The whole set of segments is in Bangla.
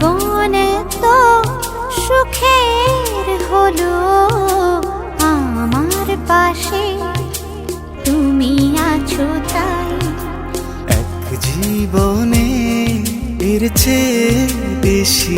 জীবনে তো সুখের হলো আমার পাশে। তুমি আছো তাই। এক জীবনে এর চেয়ে বেশি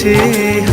see